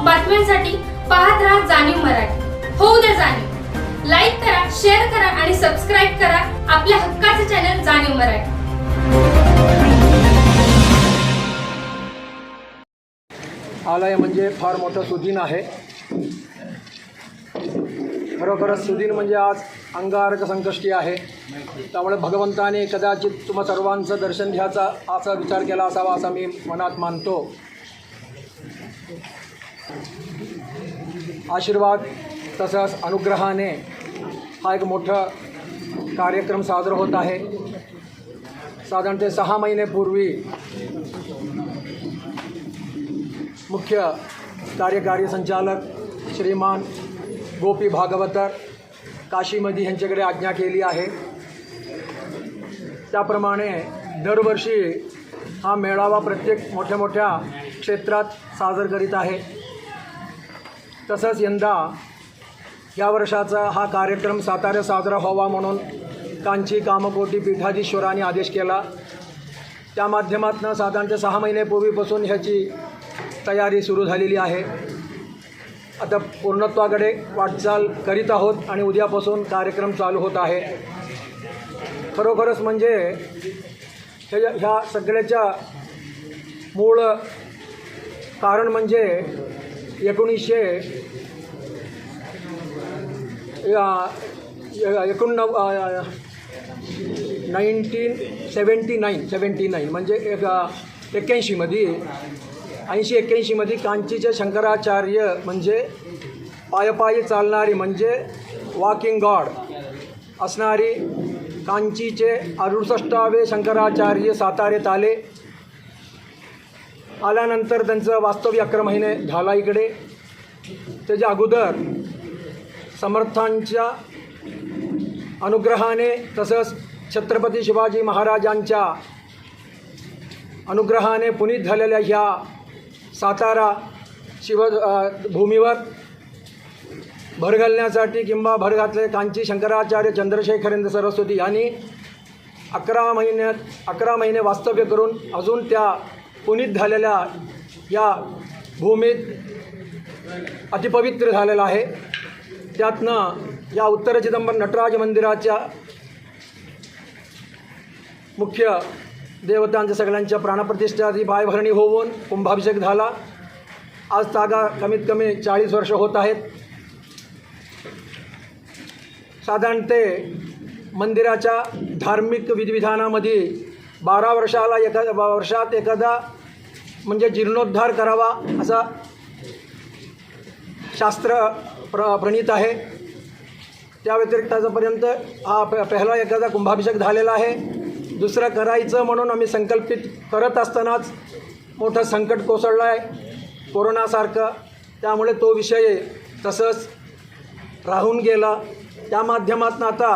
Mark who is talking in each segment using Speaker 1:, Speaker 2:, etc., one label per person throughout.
Speaker 1: सोबत बातम्यांसाठी पाहत राहा जाणीव मराठी. होऊ द्या जाणीव. लाईक करा शेअर करा आणि सबस्क्राईब करा आपल्या हक्काचे चॅनल जाणीव मराठी.
Speaker 2: आलय म्हणजे फार मोठं सुदिन आहे. खरोखरच सुदिन म्हणजे आज अंगारक संकष्टी आहे. त्यामुळे भगवंताने कदाचित तुम्हा सर्वांचं दर्शन घ्यायचा असा विचार केला असावा असा मी मनात मानतो. आशीर्वाद तसंच अनुग्रहाने हा एक मोठा कार्यक्रम साजरा होत आहे. साधारणतः सहा महिनेपूर्वी मुख्य कार्यकारी संचालक श्रीमान गोपी भागवतर काशीमध्ये यांच्याकडे आज्ञा केली आहे. त्याप्रमाणे दरवर्षी हा मेळावा प्रत्येक मोठ्या मोठ्या क्षेत्रात साजर करीत आहे. तसंच यंदा या वर्षाचा हा कार्यक्रम साताऱ्यात साजरा व्हावा म्हणून कांची कामकोटी पीठाधीश्वरांनी आदेश केला. त्या माध्यमातून साधारणतः सहा महिनेपूर्वीपासून ह्याची तयारी सुरू झालेली आहे. आता पूर्णत्वाकडे वाटचाल करीत आहोत आणि उद्यापासून कार्यक्रम चालू होत आहे. खरोखरच म्हणजे हे ह्या सगळ्याच्या मूळ कारण म्हणजे एकोणीसशे एकोणनव nineteen seventy nine seventy nine म्हणजे एक एक्क्याऐंशीमध्ये ऐंशी एक्क्याऐंशीमध्ये कांचीचे शंकराचार्य म्हणजे पायपायी चालणारी म्हणजे वॉकिंग गॉड असणारी कांचीचे अडुसष्टावे शंकराचार्य सातारेत आले. आल्यानंतर त्यांचं वास्तव्य अकरा महिने झाला इकडे. त्याच्या अगोदर समर्थांच्या अनुग्रहाने तसंच छत्रपती शिवाजी महाराजांच्या अनुग्रहाने पुनीत झालेल्या ह्या सातारा शिव भूमीवर भर घालण्यासाठी किंवा भर घातले कांची शंकराचार्य चंद्रशेखरेंद्र सरस्वती यांनी अकरा महिन्यात अकरा महिने वास्तव्य करून अजून त्या पुनीत झालेल्या या भूमीत अतिपवित्र झालेला आहे. त्यातनं या उत्तर चिदंबर नटराज मंदिराच्या मुख्य देवतांच्या सगळ्यांच्या प्राणप्रतिष्ठाची पायभरणी होऊन कुंभाभिषेक झाला. आज तागा कमीत कमी चाळीस वर्ष होत आहेत. साधारण ते मंदिराच्या धार्मिक विधिविधानामध्ये बारा वर्षाला एखाद्या वर्षात एखादा म्हणजे जीर्णोद्धार करावा असा शास्त्र प्र प्रणीत आहे. त्या व्यतिरिक्त आजपर्यंत हा प पहिला एखादा कुंभाभिषेक झालेला आहे. दुसरं करायचं म्हणून आम्ही संकल्पित करत असतानाच मोठं संकट कोसळलं आहे कोरोनासारखं. त्यामुळे तो विषय तसंच राहून गेला. त्या माध्यमातून आता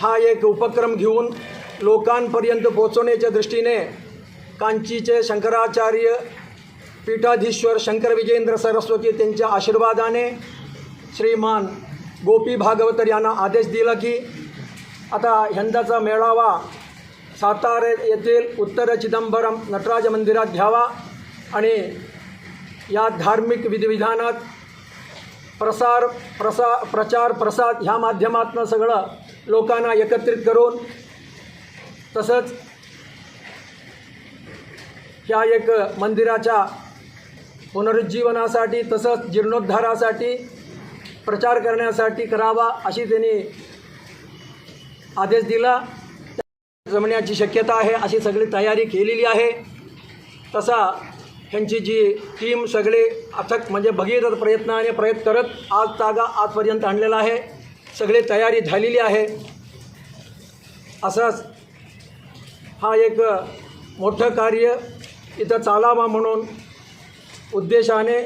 Speaker 2: हा एक उपक्रम घेऊन लोकांपर्यंत पोचवण्याच्या दृष्टीने कांचीचे शंकराचार्य पीठाधीश्वर शंकर विजेंद्र सरस्वती त्यांच्या आशीर्वादाने श्रीमान गोपी भागवतर यांना आदेश दिला की आता यंदाचा मेळावा सातारा येथील उत्तर चिदंबरम नटराज मंदिरात घ्यावा आणि या धार्मिक विधिविधानात प्रसार प्रसा प्रचार प्रसाद ह्या माध्यमातून सगळं लोकांना एकत्रित करून तसंच ह्या एक मंदिराच्या पुनरुज्जीवनासाठी तसंच जीर्णोद्धारासाठी प्रचार करण्यासाठी करावा अशी त्यांनी आदेश दिला. जमण्याची शक्यता आहे अशी सगळी तयारी केलेली आहे. तसा ह्यांची जी टीम सगळे अथक म्हणजे भगीरथ प्रयत्नाने प्रयत्न करत आज तागा आजपर्यंत आणलेला आहे. सगळी तयारी झालेली आहे. असंच हा एक मोठं कार्य इथं चालावा म्हणून उद्देशाने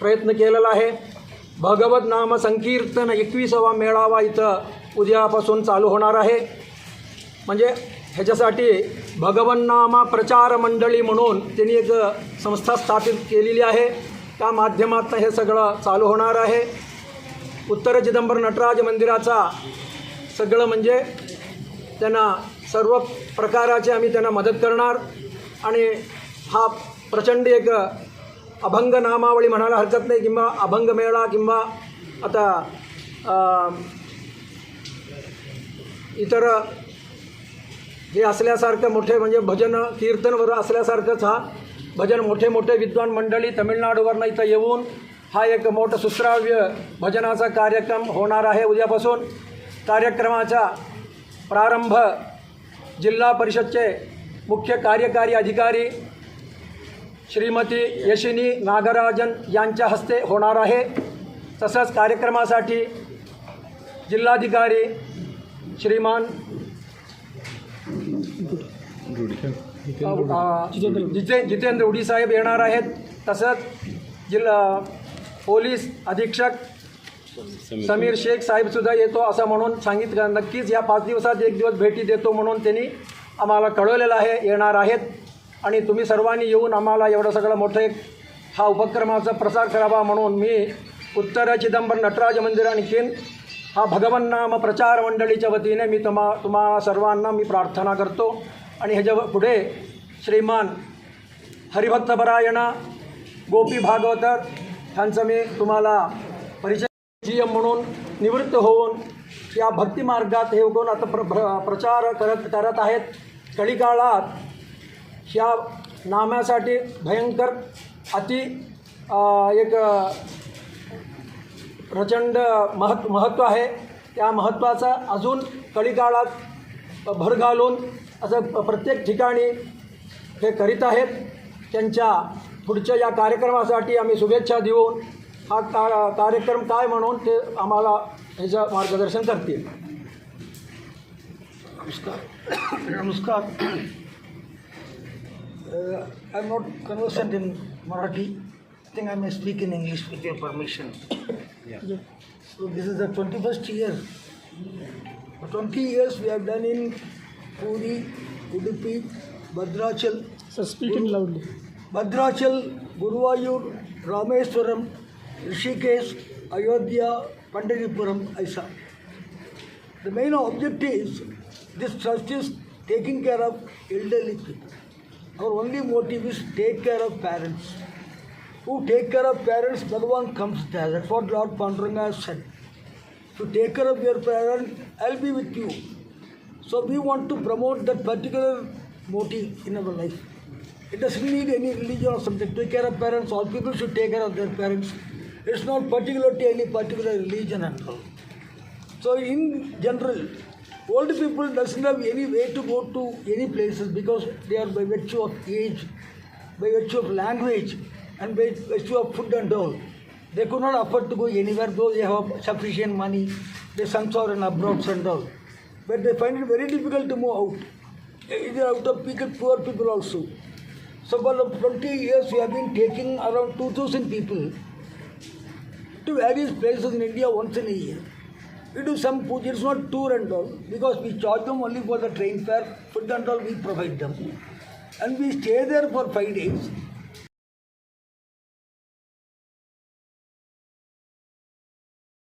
Speaker 2: प्रयत्न केलेला आहे. भगवत नाम संकीर्तन एकविसावा मेळावा इथं उद्यापासून चालू होणार आहे. म्हणजे ह्याच्यासाठी भगवन्नामा प्रचार मंडळी म्हणून त्यांनी एक संस्था स्थापित केलेली आहे. त्या माध्यमातून हे सगळं चालू होणार आहे. उत्तर चिदंबर नटराज मंदिराचा सगळं म्हणजे त्यांना सर्व प्रकाराचे आम्ही त्यांना मदत करणार. आणि हा प्रचंड एक अभंग नामावळी म्हणायला हरकत नाही किंवा अभंग मेळा किंवा आता इतर हे असल्यासारखं मोठे म्हणजे भजन कीर्तन वगैरे असल्यासारखंच हा भजन मोठे मोठे विद्वान मंडळी तमिळनाडूवरनं इथं येऊन हा एक मोठं सुश्राव्य भजनाचा कार्यक्रम होणार आहे. उद्यापासून कार्यक्रमाचा प्रारंभ जिल्हा परिषदचे मुख्य कार्यकारी अधिकारी श्रीमती यशिनी नागराजन यांच्या हस्ते होणार आहे. तसंच कार्यक्रमासाठी जिल्हाधिकारी श्रीमान जिते जितेंद्र उडी साहेब येणार आहेत. तसंच जिल्हा पोलीस अधीक्षक समीर शेख साहेबसुद्धा येतो असं म्हणून सांगितलं. नक्कीच या पाच दिवसात एक दिवस भेटी देतो म्हणून त्यांनी आम्हाला कळवलेलं आहे येणार आहेत. आणि तुम्ही सर्वांनी येऊन आम्हाला एवढं सगळं मोठं एक हा उपक्रमाचा प्रसार करावा म्हणून मी उत्तर चिदंबर नटराज मंदिर आणखीन हा भगवन नाम प्रचार मंडळीच्या वतीने मी तुम्हा तुम्हा सर्वांना मी प्रार्थना करतो. आणि ह्याच्या पुढे श्रीमान हरिभक्तपरायण गोपी भागवतर ह्यांचं मी तुम्हाला परिचय जी एम म्हणून निवृत्त होऊन या भक्तिमार्गात हे उगवून आता प्र प्रचार करत करत आहेत. कलिकाळात ह्या नाम्यासाठी भयंकर अति एक प्रचंड महत् महत्त्व आहे. त्या महत्त्वाचा अजून कळीकाळात भर घालून असं प्रत्येक ठिकाणी हे करीत आहेत. त्यांच्या पुढच्या या कार्यक्रमासाठी आम्ही शुभेच्छा देऊन हा का कार्यक्रम काय म्हणून ते आम्हाला ह्याचं मार्गदर्शन करतील.
Speaker 3: नमस्कार. नमस्कार. Uh, I'm not conversant in Marathi. I think I may speak in English with your permission. So this is the 21st year. For 20 years we have done in Puri, Udupi, Bhadrachal.
Speaker 4: So speaking loudly.
Speaker 3: Bhadrachal, Guruvayur, Rameswaram, Rishikesh, Ayodhya, Pandaripuram, Aisa. The main objective is this trust is taking care of elderly people. Our only motive is take care of parents. Who take care of parents, Bhagavan comes there. That's what Lord Panduranga has said. To take care of your parents, I'll be with you. So we want to promote that particular motive in our life. It doesn't need any religion or something. Take care of parents. All people should take care of their parents. It's not particular to any particular religion and all. So in general, old people doesn't have any way to go to any places because they are by virtue of age, by virtue of language, and by virtue of food and all. They could not afford to go anywhere though they have sufficient money. Their sons are in abroad and all. But they find it very difficult to move out. Either out of people, poor people also. So for the 20 years we have been taking around 2,000 people to various places in India once in a year. We do some puja, it's not tour and all, because we charge them only for the train fare, food and all we provide them. And we stay there for five days.